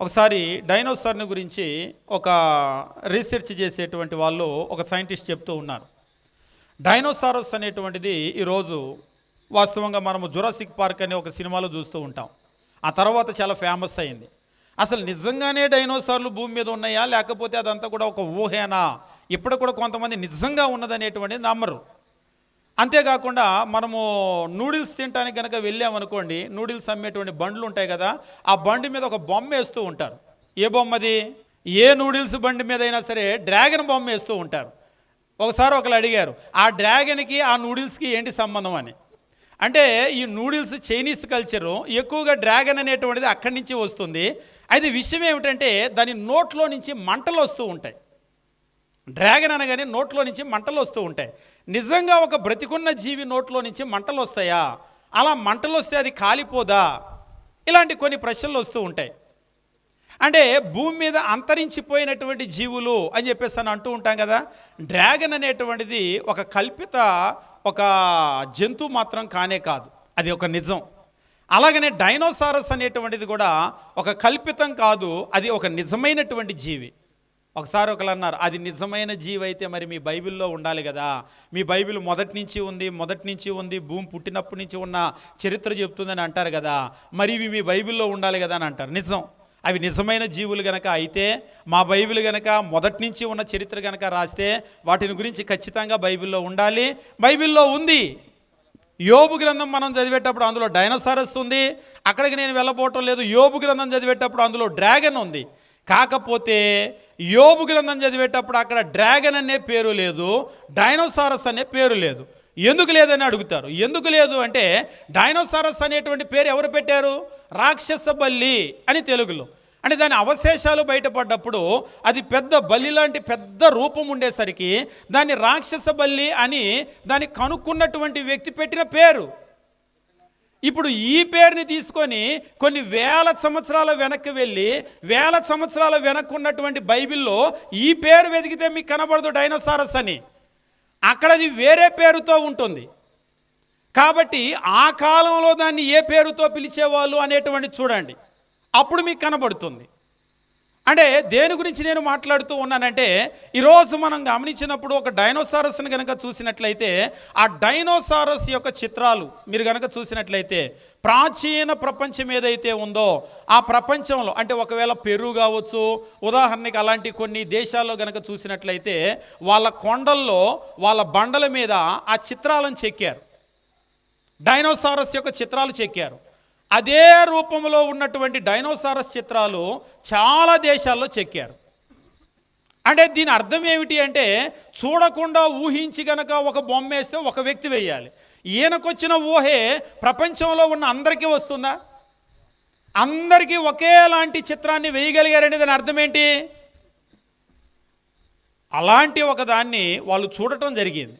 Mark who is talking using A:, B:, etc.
A: ఒకసారి డైనోసార్ని గురించి ఒక రీసెర్చ్ చేసేటువంటి వాళ్ళు ఒక సైంటిస్ట్ చెప్తూ ఉన్నారు. డైనోసారస్ అనేటువంటిది ఈరోజు వాస్తవంగా మనము జురాసిక్ పార్క్ అనే ఒక సినిమాలో చూస్తూ ఉంటాం. ఆ తర్వాత చాలా ఫేమస్ అయింది. అసలు నిజంగానే డైనోసార్లు భూమి మీద ఉన్నాయా? లేకపోతే అదంతా కూడా ఒక ఊహేనా? ఇప్పుడు కూడా కొంతమంది నిజంగా ఉన్నదనేటువంటిది నమ్మరు. అంతేకాకుండా మనము నూడిల్స్ తినడానికి కనుక వెళ్ళామనుకోండి నూడిల్స్ అమ్మేటువంటి బండ్లు ఉంటాయి కదా ఆ బండి మీద ఒక బొమ్మ వేస్తూ ఉంటారు. ఏ బొమ్మది? ఏ నూడిల్స్ బండి మీద అయినా సరే డ్రాగన్ బొమ్మ వేస్తూ ఉంటారు. ఒకసారి ఒకరు అడిగారు ఆ డ్రాగన్కి ఆ నూడిల్స్కి ఏంటి సంబంధం? అని. అంటే ఈ నూడిల్స్ చైనీస్ కల్చరు ఎక్కువగా డ్రాగన్ అనేటువంటిది అక్కడి నుంచి వస్తుంది. అయితే విషయం ఏమిటంటే దాని నోట్లో నుంచి మంటలు వస్తూ ఉంటాయి. డ్రాగన్ అనగానే నోట్లో నుంచి మంటలు వస్తూ ఉంటాయి. నిజంగా ఒక బ్రతికున్న జీవి నోట్లో నుంచి మంటలు వస్తాయా? అలా మంటలు వస్తే అది కాలిపోదా? ఇలాంటి కొన్ని ప్రశ్నలు వస్తూ ఉంటాయి. అంటే భూమి మీద అంతరించిపోయినటువంటి జీవులు అని చెప్పేసి అని అంటూ ఉంటాం కదా డ్రాగన్ అనేటువంటిది ఒక కల్పిత ఒక జంతువు మాత్రం కానే కాదు. అది ఒక నిజం. అలాగనే డైనోసారస్ అనేటువంటిది కూడా ఒక కల్పితం కాదు అది ఒక నిజమైనటువంటి జీవి. ఒకసారి ఒకరు అన్నారు అది నిజమైన జీవైతే మరి మీ బైబిల్లో ఉండాలి కదా. మీ బైబిల్ మొదటి నుంచి ఉంది మొదటి నుంచి ఉంది భూమి పుట్టినప్పటి నుంచి ఉన్న చరిత్ర చెప్తుందని అంటారు కదా. మరి ఇవి మీ బైబిల్లో ఉండాలి కదా అని అంటారు. నిజం. అవి నిజమైన జీవులు గనక అయితే మా బైబిల్ గనక మొదటి నుంచి ఉన్న చరిత్ర గనక రాస్తే వాటిని గురించి ఖచ్చితంగా బైబిల్లో ఉండాలి. బైబిల్లో ఉంది. యోబు గ్రంథం మనం చదివేటప్పుడు అందులో డైనోసారస్ ఉంది. అక్కడికి నేను వెళ్ళబోవటం లేదు. యోబు గ్రంథం చదివేటప్పుడు అందులో డ్రాగన్ ఉంది. కాకపోతే యోబు గ్రంథం చదివేటప్పుడు అక్కడ డ్రాగన్ అనే పేరు లేదు డైనోసారస్ అనే పేరు లేదు. ఎందుకు లేదని అడుగుతారు. ఎందుకు లేదు అంటే డైనోసారస్ అనేటువంటి పేరు ఎవరు పెట్టారు? రాక్షస బల్లి అని తెలుగులో. అంటే దాని అవశేషాలు బయటపడ్డప్పుడు అది పెద్ద బల్లి లాంటి పెద్ద రూపం ఉండేసరికి దాన్ని రాక్షస బల్లి అని దాన్ని కనుక్కున్నటువంటి వ్యక్తి పెట్టిన పేరు. ఇప్పుడు ఈ పేరుని తీసుకొని కొన్ని వేల సంవత్సరాల వెనక్కి వెళ్ళి వేల సంవత్సరాల వెనక్కి ఉన్నటువంటి బైబిల్లో ఈ పేరు వెతికితే మీకు కనబడదు డైనోసారస్ అని. అక్కడది వేరే పేరుతో ఉంటుంది. కాబట్టి ఆ కాలంలో దాన్ని ఏ పేరుతో పిలిచేవాళ్ళు అనేటువంటి చూడండి. అప్పుడు మీకు కనబడుతుంది. అంటే దేని గురించి నేను మాట్లాడుతూ ఉన్నానంటే ఈరోజు మనం గమనించినప్పుడు ఒక డైనోసారస్ని కనుక చూసినట్లయితే ఆ డైనోసారస్ యొక్క చిత్రాలు మీరు కనుక చూసినట్లయితే ప్రాచీన ప్రపంచం ఏదైతే ఉందో ఆ ప్రపంచంలో అంటే ఒకవేళ పెరు కావచ్చు ఉదాహరణకి అలాంటి కొన్ని దేశాల్లో కనుక చూసినట్లయితే వాళ్ళ కొండల్లో వాళ్ళ బండల మీద ఆ చిత్రాలను చెక్కారు. డైనోసారస్ యొక్క చిత్రాలు చెక్కారు. అదే రూపంలో ఉన్నటువంటి డైనోసారస్ చిత్రాలు చాలా దేశాల్లో చెక్కారు. అంటే దీని అర్థం ఏమిటి అంటే చూడకుండా ఊహించి గనక ఒక బొమ్మ వేస్తే ఒక వ్యక్తి వేయాలి. ఈయనకొచ్చిన ఊహే ప్రపంచంలో ఉన్న అందరికీ వస్తుందా? అందరికీ ఒకేలాంటి చిత్రాన్ని వేయగలిగారనే దాని అర్థం ఏంటి? అలాంటి ఒకదాన్ని వాళ్ళు చూడటం జరిగింది.